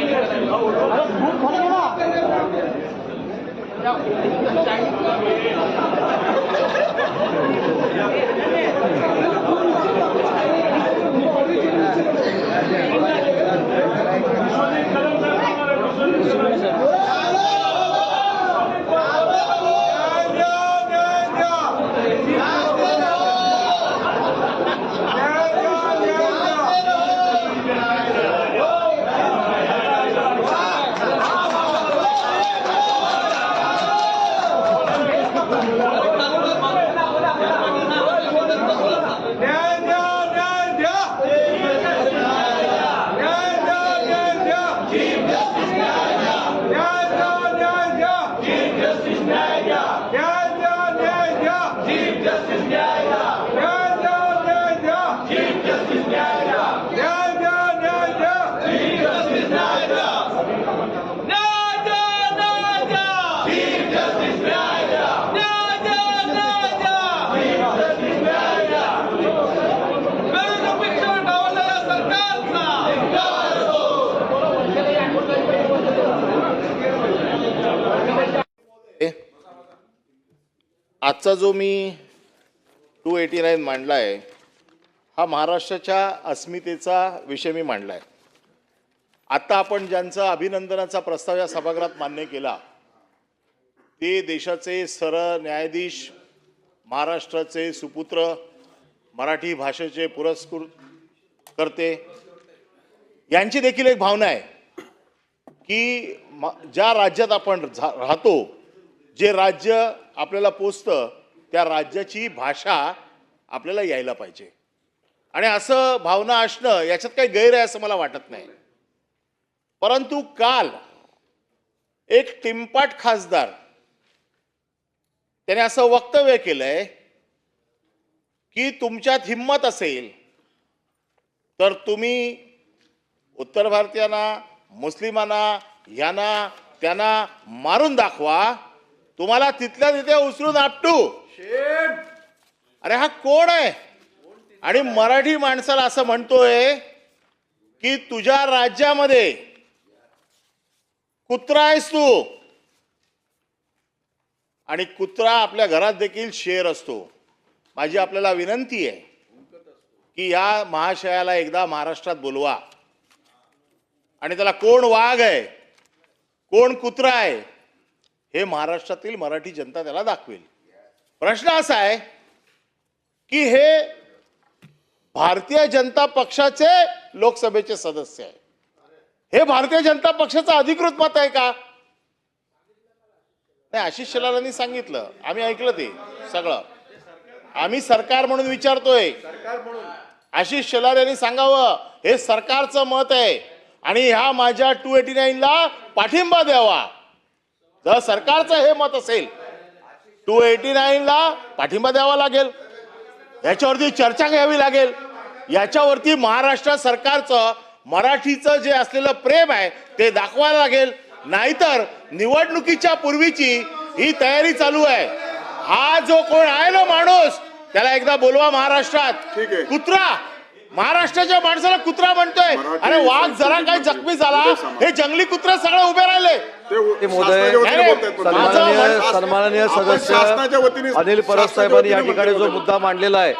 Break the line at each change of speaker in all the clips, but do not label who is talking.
我，我来吧。
आजचा जो मी to eighty nine मांडला आहे हा महाराष्ट्राच्या अस्मितेचा विषय मी मांडला आहे आत्ता आपण ज्यांचा अभिनंदनाचा प्रस्ताव या सभागृहात मान्य केला ते देशाचे सरळ न्यायाधीश महाराष्ट्राचे सुपुत्र मराठी भाषेचे पुरस्कृत करते यांची देखील एक भावना आहे की म- ज्या राज्यात आपण झा- राहतो जे राज्य आपल्याला पोचतं त्या राज्याची भाषा आपल्याला यायला पाहिजे. आणि असं भावना असणं याच्यात काही गैर आहे असं मला वाटत नाही. परंतु काल एक टिंपाट खासदार त्याने असं वक्तव्य केलंय की तुमच्यात हिंमत असेल तर तुम्ही उत्तर भारतीयांना मुस्लिमांना यांना त्यांना मारून दाखवा. तुम्हाला तिथल्या तिथे उचलून आपटू. अरे हा कोण आहे? आणि मराठी माणसाला असं म्हणतोय की तुझ्या राज्यामध्ये कुत्रा आहेस तू. आणि कुत्रा आपल्या घरात देखील शेर असतो. माझी आपल्याला विनंती आहे की या महाशयाला एकदा महाराष्ट्रात बोलवा. आणि त्याला कोण वाघ आहे? कोण कुत्रा आहे? हे महाराष्ट्रातील मराठी जनता त्याला दाखवेल. प्रश्न असा आहे की हे भारतीय जनता पक्षाचे लोकसभेचे सदस्य आहे. हे भारतीय जनता पक्षाचं अधिकृत मत आहे का? नाही आशिष शेलारांनी सांगितलं. आम्ही ऐकलं ते सगळं. आम्ही सरकार म्हणून विचारतोय. आशिष शेलार यांनी सांगावं हे सरकारचं मत आहे आणि ह्या माझ्या टू एटी नाईनला पाठिंबा द्यावा. जर सरकारचं हे मत असेल टू एटी नाईनला पाठिंबा द्यावा लागेल. याच्यावरती चर्चा घ्यावी लागेल. याच्यावरती महाराष्ट्र सरकारचं मराठीचं जे असलेलं प्रेम आहे ते दाखवायला लागेल. नाहीतर निवडणुकीच्या पूर्वीची ही तयारी चालू आहे. हा जो कोण आहे ना माणूस त्याला एकदा बोलवा महाराष्ट्रात.
ठीक आहे.
कुत्रा महाराष्ट्राच्या माणसाला कुत्रा म्हणतोय अरे वाघ जरा काही
संस्कृती
जखमी झाला. हे जंगली कुत्रे सगळे उभे राहिले.
ते
महोदय, सन्माननीय सदस्य अनिल परब साहेबांनी या ठिकाणी जो. मुद्दा मांडलेला आहे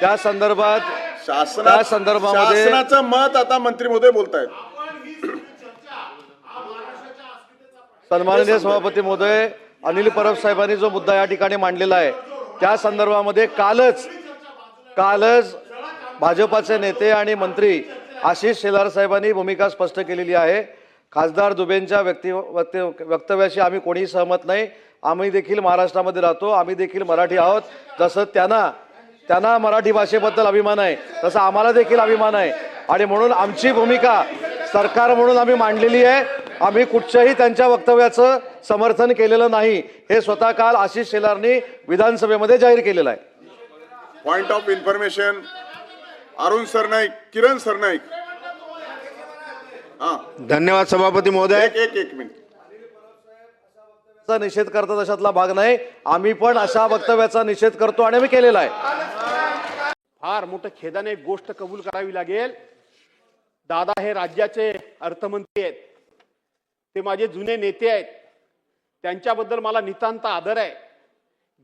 त्या संदर्भात
शासना
त्या संदर्भामध्ये-
शासनाचं मत आता मंत्री महोदय बोलतायत.
सन्माननीय सभापती महोदय अनिल परब साहेबांनी जो मुद्दा या ठिकाणी मांडलेला आहे त्या संदर्भामध्ये कालच कालच भाजपाचे नेते आणि मंत्री आशिष शेलार साहेबांनी भूमिका स्पष्ट केलेली आहे. खासदार दुबेंच्या व्यक्ती वक्त वक्तव्याशी आम्ही कोणीही सहमत नाही. आम्ही देखील महाराष्ट्रामध्ये राहतो. आम्ही देखील मराठी आहोत. जसं त्यांना त्यांना मराठी भाषेबद्दल अभिमान आहे तसं आम्हाला देखील अभिमान आहे. आणि म्हणून आमची भूमिका सरकार म्हणून आम्ही मांडलेली आहे. आम्ही कुठच्याही त्यांच्या वक्तव्याचं समर्थन केलेलं नाही. हे स्वतः काल आशिष शेलारनी विधानसभेमध्ये जाहीर केलेलं आहे.
Point of information Arun Sarnaik Kiran Sarnaik हा.
धन्यवाद सभापती महोदय.
एक एक एक मिनिट.
चा निषेध करतात अशातला भाग नाही. आम्ही पण अशा वक्तव्याचा निषेध करतो आणि आम्ही केलेला आहे.
फार मोठं खेदाने एक गोष्ट कबूल करावी लागेल. दादा हे राज्याचे अर्थमंत्री आहेत. ते माझे जुने नेते आहेत. त्यांच्याबद्दल मला नितांत आदर आहे.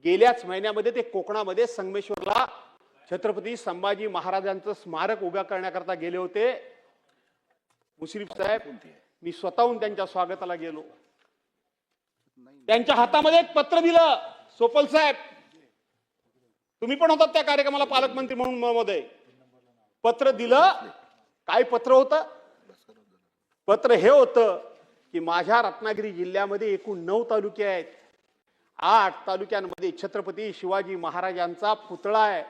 गेल्याच महिन्यामध्ये ते कोकणामध्ये संगमेश्वरला छत्रपती संभाजी महाराजांचं स्मारक उभ्या करण्याकरता गेले होते. मुश्रीफ साहेब मी स्वतःहून त्यांच्या स्वागताला गेलो. त्यांच्या हातामध्ये एक पत्र दिलं सोपल साहेब. तुम्ही पण होतात त्या कार्यक्रमाला पालकमंत्री म्हणून महोदय पत्र दिलं. काय पत्र होतं? पत्र हे होतं की माझ्या रत्नागिरी जिल्ह्यामध्ये एकूण नऊ तालुके आहेत. आठ तालुक्यांमध्ये छत्रपती शिवाजी महाराजांचा पुतळा आहे.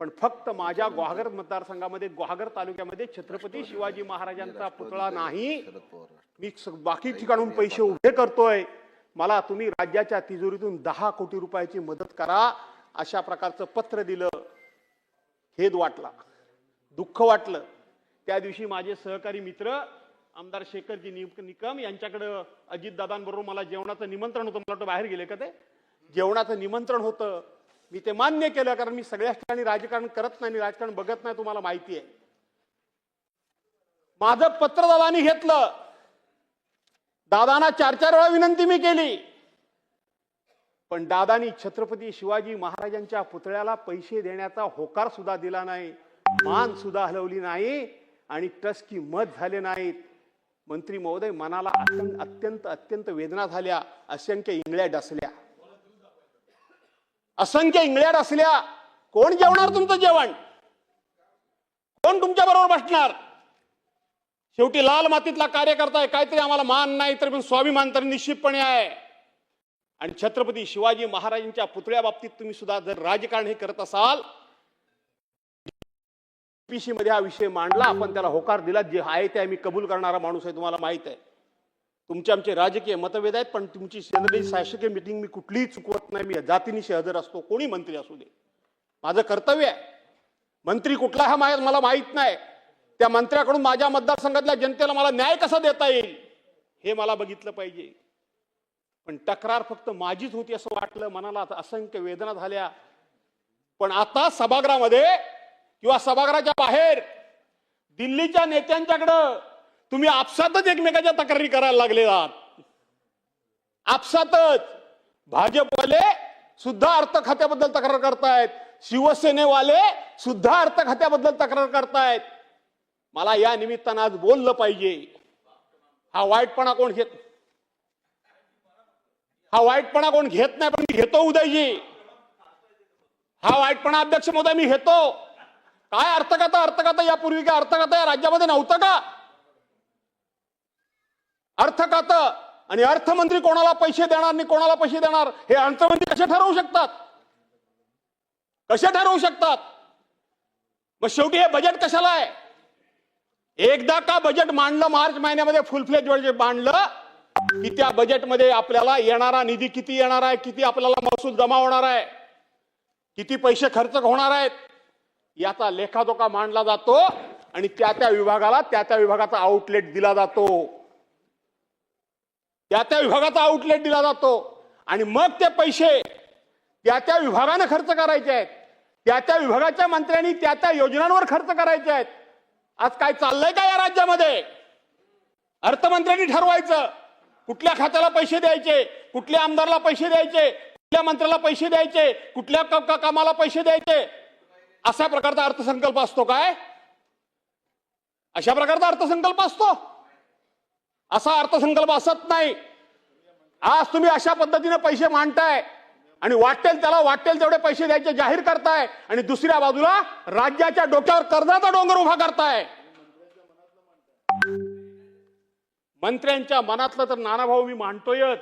पण फक्त माझ्या गुहागर मतदारसंघामध्ये गुहागर तालुक्यामध्ये छत्रपती शिवाजी महाराजांचा पुतळा नाही. मी बाकी ठिकाणून पैसे उभे करतोय. मला तुम्ही राज्याच्या तिजोरीतून दहा कोटी रुपयाची मदत करा अशा प्रकारचं पत्र दिलं. खेद वाटला. दुःख वाटलं. त्या दिवशी माझे सहकारी मित्र आमदार शेखरजी निकम यांच्याकडं अजितदादांबरोबर मला जेवणाचं निमंत्रण होतं. मला वाटतं बाहेर गेले का ते? जेवणाचं निमंत्रण होतं. मी ते मान्य केलं कारण मी सगळ्याच ठिकाणी राजकारण करत नाही राजकारण बघत नाही तुम्हाला माहिती आहे. माझं पत्र दादानी घेतलं. दादांना चार चार वेळा विनंती मी केली. पण दादानी छत्रपती शिवाजी महाराजांच्या पुतळ्याला पैसे देण्याचा होकार सुद्धा दिला नाही मान सुद्धा हलवली नाही आणि टसकी मत झाले नाहीत. मंत्री महोदय मनाला अत्यंत अत्यंत अत्यंत वेदना झाल्या असंख्य इंगळ्या डसल्या. असंख्य इंगळ्या असल्या कोण जेवणार तुमचं जेवण? कोण तुमच्या बरोबर बसणार? शेवटी लाल मातीतला कार्यकर्ता आहे काहीतरी आम्हाला मान नाही तर पण स्वाभिमान तर निश्चितपणे आहे. आणि छत्रपती शिवाजी महाराजांच्या पुतळ्या बाबतीत तुम्ही सुद्धा जर राजकारण हे करत असाल पीसी मध्ये हा विषय मांडला आपण त्याला होकार दिला जे आहे ते मी कबूल करणारा माणूस आहे तुम्हाला माहीत आहे. तुमचे आमचे राजकीय मतभेद आहेत पण तुमची जनरली शासकीय मिटिंग मी कुठलीही चुकवत नाही. मी जातीनिशी हजर असतो कोणी मंत्री असू दे. माझं कर्तव्य आहे. मंत्री कुठला हा माझ्या मला माहीत नाही. त्या मंत्र्याकडून माझ्या मतदारसंघातल्या जनतेला मला न्याय कसा देता येईल हे मला बघितलं पाहिजे. पण तक्रार फक्त माझीच होती असं वाटलं. मनाला असंख्य वेदना झाल्या. पण आता सभागृहामध्ये किंवा सभागृहाच्या बाहेर दिल्लीच्या नेत्यांच्याकडं तुम्ही आपसातच एकमेकाच्या तक्रारी करायला लागले आहात. आपसातच. भाजपवाले सुद्धा अर्थ खात्याबद्दल तक्रार करतायत. शिवसेनेवाले सुद्धा अर्थ खात्याबद्दल तक्रार करतायत. मला या निमित्तानं आज बोललं पाहिजे. हा वाईटपणा कोण घेत हा वाईटपणा कोण घेत नाही पण मी घेतो उदयजी. हा वाईटपणा अध्यक्ष महोदय मी घेतो. काय अर्थकथा अर्थकथा यापूर्वी काय अर्थकथा या राज्यामध्ये नव्हतं का? अर्थ खातं आणि अर्थमंत्री कोणाला पैसे देणार आणि कोणाला पैसे देणार? हे अर्थमंत्री कसे ठरवू शकतात? कसे ठरवू शकतात? मग शेवटी हे बजेट कशाला आहे? एकदा का बजेट मांडलं मार्च महिन्यामध्ये फुल फ्लेज बजेट मांडलं की त्या बजेटमध्ये आपल्याला येणारा निधी किती येणार आहे? किती आपल्याला महसूल जमा होणार आहे? किती पैसे खर्च होणार आहेत? याचा लेखाजोखा मांडला जातो आणि त्या त्या विभागाला त्या त्या विभागाचा आउटलेट दिला जातो. त्या त्या विभागाचा आउटलेट दिला जातो. आणि मग ते पैसे त्या त्या विभागानं खर्च करायचे आहेत. त्या त्या विभागाच्या मंत्र्यांनी त्या त्या योजनांवर खर्च करायचे आहेत. आज काय चाललंय का या राज्यामध्ये? अर्थमंत्र्यांनी ठरवायचं. कुठल्या खात्याला पैसे द्यायचे? कुठल्या आमदारला पैसे द्यायचे? कुठल्या मंत्र्याला पैसे द्यायचे? कुठल्या क- कामाला पैसे द्यायचे? अशा प्रकारचा अर्थसंकल्प असतो काय? अशा प्रकारचा अर्थसंकल्प असतो. असा अर्थसंकल्प असत नाही. आज तुम्ही अशा पद्धतीने पैसे मांडताय आणि वाटेल त्याला वाटेल तेवढे पैसे द्यायचे जाहीर करताय आणि दुसऱ्या बाजूला राज्याच्या डोक्यावर कर्जाचा डोंगर उभा करताय. मंत्र्यांच्या मनातलं तर नाना भाऊ मी मांडतोयच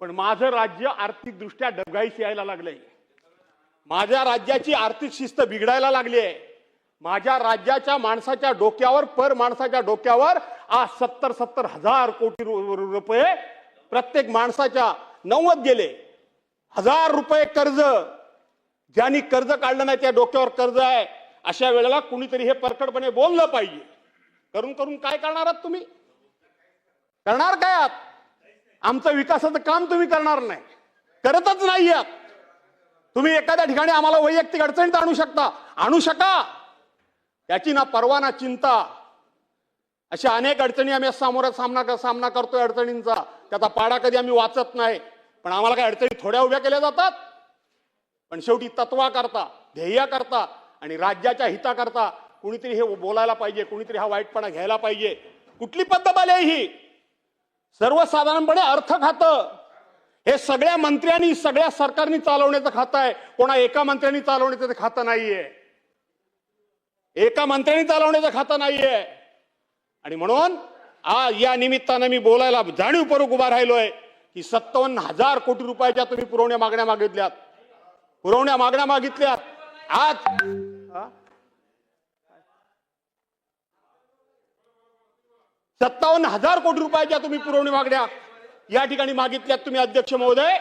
पण माझं राज्य आर्थिकदृष्ट्या डबघाईस यायला लागलंय. माझ्या राज्याची आर्थिक शिस्त बिघडायला लागली आहे माझ्या राज्याच्या माणसाच्या डोक्यावर पर माणसाच्या डोक्यावर आज सत्तर सत्तर हजार कोटी रुपये प्रत्येक माणसाच्या नव्वद गेले. हजार रुपये कर्ज. ज्यांनी कर्ज काढलं नाही त्या डोक्यावर कर्ज आहे. अशा वेळेला कुणीतरी हे परखडपणे बोललं पाहिजे. करून करून काय करणार आहात तुम्ही? करणार काय आहात? आमचं विकासाचं काम तुम्ही करणार नाही. करतच नाही आहात. तुम्ही एखाद्या ठिकाणी आम्हाला वैयक्तिक अडचणीत आणू शकता. आणू शका. याची ना परवा ना चिंता. अशा अनेक अडचणी आम्ही सामोरा सामना सामना करतोय अडचणींचा. त्याचा पाडा कधी आम्ही वाचत नाही. पण आम्हाला काय अडचणी थोड्या उभ्या केल्या जातात. पण शेवटी तत्वा करता ध्येय करता आणि राज्याच्या हिता करता कुणीतरी हे बोलायला पाहिजे कुणीतरी हा वाईटपणा घ्यायला पाहिजे. कुठली पद्धत आली आहे ही? सर्वसाधारणपणे अर्थ खातं. हे सगळ्या मंत्र्यांनी सगळ्या सरकारनी चालवण्याचं खातं आहे. कोणा एका मंत्र्यांनी चालवण्याचं खातं नाहीये. एका मंत्र्यांनी चालवण्याचं खातं नाहीये. आणि म्हणून आ या निमित्तानं मी बोलायला जाणीवपूर्वक उभा राहिलोय की सत्तावन्न हजार कोटी रुपयाच्या तुम्ही पुरवण्या मागण्या मागितल्यात. पुरवण्या मागण्या मागितल्यात. आज सत्तावन्न हजार कोटी रुपयाच्या तुम्ही पुरवणी मागण्या या ठिकाणी मागितल्यात तुम्ही अध्यक्ष महोदय.